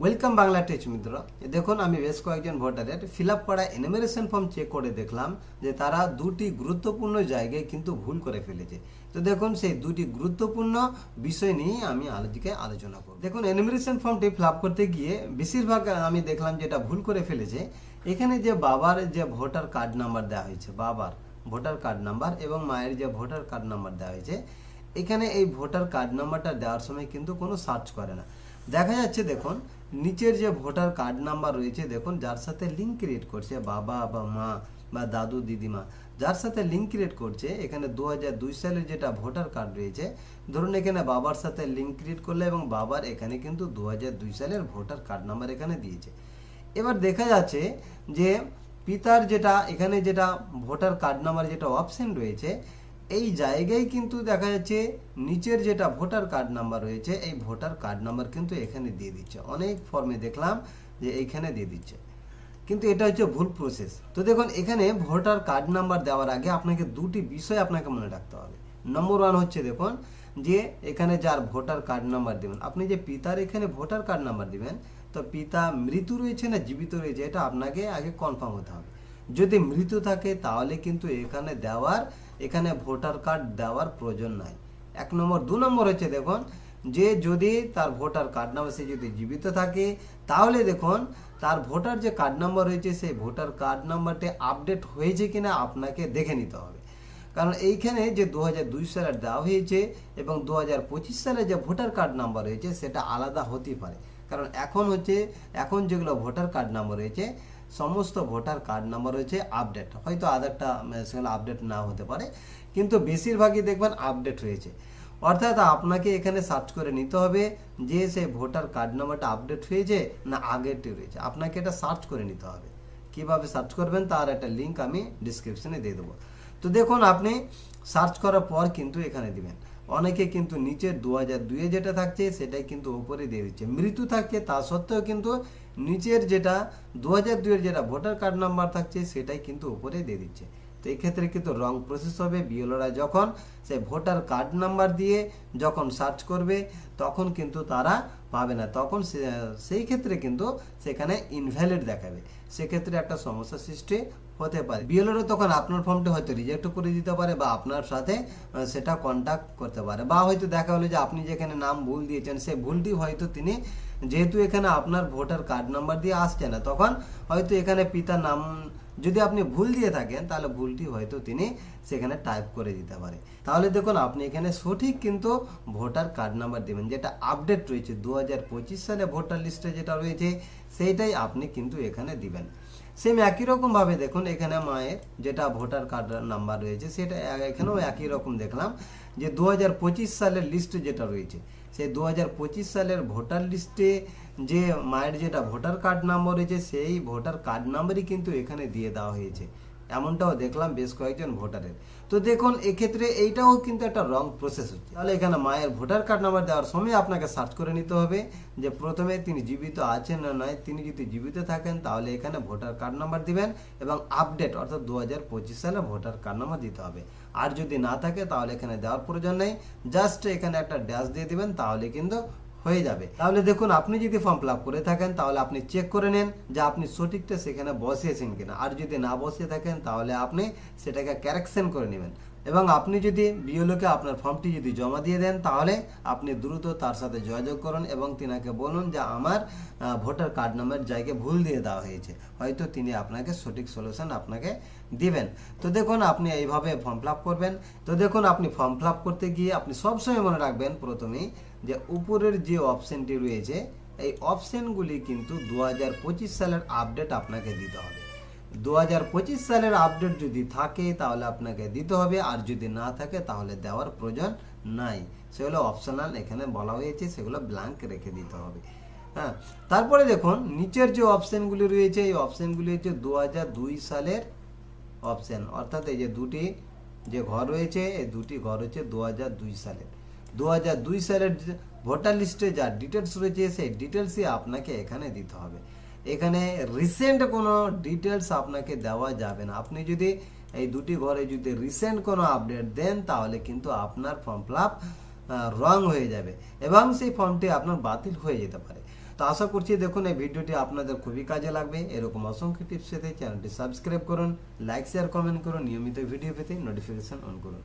Welcome Bangla tech মিত্র। দেখুন, আমি বেশ কয়েকজন ভোটারের ফিল আপ করা এনিমেরেশন ফর্ম চেক করে দেখলাম যে তারা দুটি গুরুত্বপূর্ণ জায়গায় কিন্তু ভুল করে ফেলেছে। তো দেখুন, সেই দুটি গুরুত্বপূর্ণ বিষয় নিয়ে আমি আলোচকে আলোচনা করব। দেখুন এনিমেরেশন ফর্মটি ফিল আপ করতে গিয়ে বেশিরভাগ আমি দেখলাম যেটা ভুল করে ফেলেছে, এখানে যে বাবার যে ভোটার কার্ড নাম্বার দেওয়া হয়েছে, বাবার ভোটার কার্ড নাম্বার এবং মায়ের যে ভোটার কার্ড নাম্বার দেওয়া হয়েছে, এখানে এই ভোটার কার্ড নাম্বারটা দেওয়ার সময় কিন্তু কোনো সার্চ করে না। দেখা যাচ্ছে, দেখুন, নিচের যে ভোটার কার্ড নাম্বার রয়েছে, দেখুন, যার সাথে লিঙ্ক ক্রিয়েট করছে বাবা বা মা বা দাদু, দিদিমা। যার সাথে লিঙ্ক ক্রিয়েট করছে, এখানে দু দুই সালের যেটা ভোটার কার্ড রয়েছে, ধরুন, এখানে বাবার সাথে লিঙ্ক ক্রিয়েট করলে এবং বাবার এখানে কিন্তু দু দুই সালের ভোটার কার্ড নাম্বার এখানে দিয়েছে। এবার দেখা যাচ্ছে যে, পিতার যেটা, এখানে যেটা ভোটার কার্ড নাম্বার যেটা অপশন রয়েছে এই জায়গায় কিন্তু দেখা যাচ্ছে নিচের যেটা ভোটার কার্ড নাম্বার রয়েছে, এই ভোটার কার্ড নাম্বার কিন্তু এখানে দিয়ে দিচ্ছে। অনেক ফর্মে দেখলাম যে এইখানে দিয়ে দিচ্ছে। কিন্তু এটা হচ্ছে ভুল প্রসেস তো দেখুন, এখানে ভোটার কার্ড নাম্বার দেওয়ার আগে আপনাকে দুটি বিষয় আপনাকে মনে রাখতে হবে। নম্বর ওয়ান হচ্ছে দেখুন যে এখানে যার ভোটার কার্ড নাম্বার দেবেন। আপনি যে পিতার এখানে ভোটার কার্ড নাম্বার দিবেন, তো পিতা মৃত্যু রয়েছে না জীবিত রয়েছে, এটা আপনাকে আগে কনফার্ম হতে হবে। যদি মৃত থাকে তাহলে কিন্তু এখানে দেওয়ার এখানে ভোটার কার্ড দেওয়ার প্রয়োজন নাই। এক নম্বর। দু নম্বর হচ্ছে দেখুন, যে যদি তার ভোটার কার্ড নাম্বার সে যদি জীবিত থাকে, তাহলে দেখুন, তার ভোটার যে কার্ড নাম্বার রয়েছে, সেই ভোটার কার্ড নাম্বারটি আপডেট হয়েছে কিনা আপনাকে দেখে নিতে হবে। কারণ এইখানে যে দু হাজার দুই সালের দেওয়া হয়েছে এবং দু হাজার পঁচিশ সালে যে ভোটার কার্ড নাম্বার রয়েছে, সেটা আলাদা হতে পারে। কারণ এখন হচ্ছে, এখন যেগুলো ভোটার কার্ড নাম্বার রয়েছে সমস্ত ভোটার কার্ড নাম্বার রয়েছে আপডেট হয়তো আধারটা সেগুলো আপডেট না হতে পারে, কিন্তু বেশিরভাগই দেখবেন আপডেট হয়েছে অর্থাৎ আপনাকে এখানে সার্চ করে নিতে হবে যে সেই ভোটার কার্ড নাম্বারটা আপডেট হয়েছে না আগেরটি রয়েছে। আপনাকে এটা সার্চ করে নিতে হবে। কীভাবে সার্চ করবেন তার একটা লিঙ্ক আমি ডিসক্রিপশনে দিয়ে দেবো। তো দেখুন, আপনি সার্চ করার পর কিন্তু এখানে দিবেন। অনেকে কিন্তু নিচে দু হাজার দুয়ে যেটা থাকছে, সেটাই কিন্তু ওপরে দিয়ে দিচ্ছে। মৃত্যু থাকছে, তা সত্ত্বেও কিন্তু নিচের যেটা দু হাজার দুয়ের যেটা ভোটার কার্ড নাম্বার থাকছে, সেটাই কিন্তু ওপরে দিয়ে দিচ্ছে। তো এই ক্ষেত্রে কিন্তু রং প্রসেস হবে। বিএলওরা যখন সে ভোটার কার্ড নাম্বার দিয়ে যখন সার্চ করবে, তখন কিন্তু তারা পাবে না। তখন সে- সেই ক্ষেত্রে কিন্তু সেখানে ইনভ্যালিড দেখাবে। সেক্ষেত্রে একটা সমস্যা সৃষ্টি হতে পারে। বিএলওরা তখন আপনার ফর্মটি হয়তো রিজেক্ট করে দিতে পারে বা আপনার সাথে সেটা কন্ট্যাক্ট করতে পারে। বা হয়তো দেখা হলো যে আপনি যেখানে নাম ভুল দিয়েছেন সেই ভুলটি হয়তো তিনি, যেহেতু এখানে আপনার ভোটার কার্ড নাম্বার দিয়ে আসছে না, তখন হয়তো এখানে পিতার নাম যদি আপনি ভুল দিয়ে থাকেন, তাহলে ভুলটি হয়তো তিনি সেখানে টাইপ করে দিতে পারে তাহলে দেখুন, আপনি এখানে সঠিক কিন্তু ভোটার কার্ড নাম্বার দেবেন, যেটা আপডেট রয়েছে। দু হাজার পঁচিশ সালে ভোটার লিস্টে যেটা রয়েছে, সেইটাই আপনি কিন্তু এখানে দিবেন। সেম একই রকম ভাবে দেখুন, এখানে মায়ের যেটা ভোটার কার্ড নাম্বার রয়েছে, সেটা এখানেও একই রকম দেখলাম যে দু হাজার পঁচিশ সালের লিস্ট যেটা রয়েছে। সেই দু সালের ভোটার লিস্টে যে মায়ের যেটা ভোটার কার্ড নাম্বার রয়েছে, সেই ভোটার কার্ড নাম্বারই কিন্তু এখানে দিয়ে দেওয়া হয়েছে। এমনটাও দেখলাম বেশ কয়েকজন ভোটারের। তো দেখুন, এক্ষেত্রে এইটাও কিন্তু একটা রং প্রসেস হচ্ছে। তাহলে এখানে মায়ের ভোটার কার্ড নাম্বার দেওয়ার সময় আপনাকে সার্চ করে নিতে হবে যে প্রথমে তিনি জীবিত আছেন না নয়, তিনি যদি জীবিত থাকেন তাহলে এখানে ভোটার কার্ড নাম্বার দিবেন এবং আপডেট অর্থাৎ দু হাজার পঁচিশ সালে ভোটার কার্ড নাম্বার দিতে হবে। আর যদি না থাকে তাহলে এখানে দেওয়ার প্রয়োজন নেই। জাস্ট এখানে একটা ড্যাশ দিয়ে দিবেন, তাহলে কিন্তু হয়ে যাবে। তাহলে দেখুন, আপনি যদি ফর্ম ফিল করে থাকেন, তাহলে আপনি চেক করে নেন যে আপনি সঠিকটা সেখানে বসিয়েছেন কিনা। আর যদি না বসিয়ে থাকেন, তাহলে আপনি সেটাকে ক্যারেকশন করে নেবেন। এবং আপনি যদি বিওলোকে আপনার ফর্মটি যদি জমা দিয়ে দেন, তাহলে আপনি দ্রুত তার সাথে যোগাযোগ করুন এবং তিনাকে বলুন যে আমার ভোটার কার্ড নাম্বার জায়গায় ভুল দিয়ে দেওয়া হয়েছে। হয়তো তিনি আপনাকে সঠিক সলিউশন আপনাকে দিবেন। তো দেখুন, আপনি এইভাবে ফর্ম ফিল করবেন। তো দেখুন, আপনি ফর্ম ফিল করতে গিয়ে আপনি সবসময় মনে রাখবেন প্রথমেই যে উপরের যে অপশনটি রয়েছে, এই অপশনগুলি কিন্তু দু হাজার পঁচিশ সালের আপডেট আপনাকে দিতে হবে। দু হাজার পঁচিশ সালের আপডেট যদি থাকে, তাহলে আপনাকে দিতে হবে। আর যদি না থাকে, তাহলে দেওয়ার প্রয়োজন নাই। সেগুলো অপশনাল এখানে বলা হয়েছে, সেগুলো ব্ল্যাঙ্ক রেখে দিতে হবে। হ্যাঁ তারপরে দেখুন, নিচের যে অপশানগুলি রয়েছে, এই অপশনগুলি হচ্ছে দু হাজার দুই সালের অপশান অর্থাৎ এই যে দুটি যে ঘর রয়েছে, এই দুটি ঘর হচ্ছে দু হাজার দুই সালের। দু হাজার দুই সালের ভোটার লিস্টে যা ডিটেলস রয়েছে, সেই ডিটেলসই আপনাকে এখানে দিতে হবে। এখানে রিসেন্ট কোনো ডিটেলস আপনাকে দেওয়া যাবে না। আপনি যদি এই দুটি ঘরে যদি রিসেন্ট কোনো আপডেট দেন, তাহলে কিন্তু আপনার ফর্ম ফিল রং হয়ে যাবে এবং সেই ফর্মটি আপনার বাতিল হয়ে যেতে পারে। তো আশা করছি দেখুন, এই ভিডিওটি আপনাদের খুবই কাজে লাগবে। এরকম অসংখ্য টিপস পেতে চ্যানেলটি সাবস্ক্রাইব করুন লাইক শেয়ার কমেন্ট করুন, নিয়মিত ভিডিও পেতে নোটিফিকেশন অন করুন।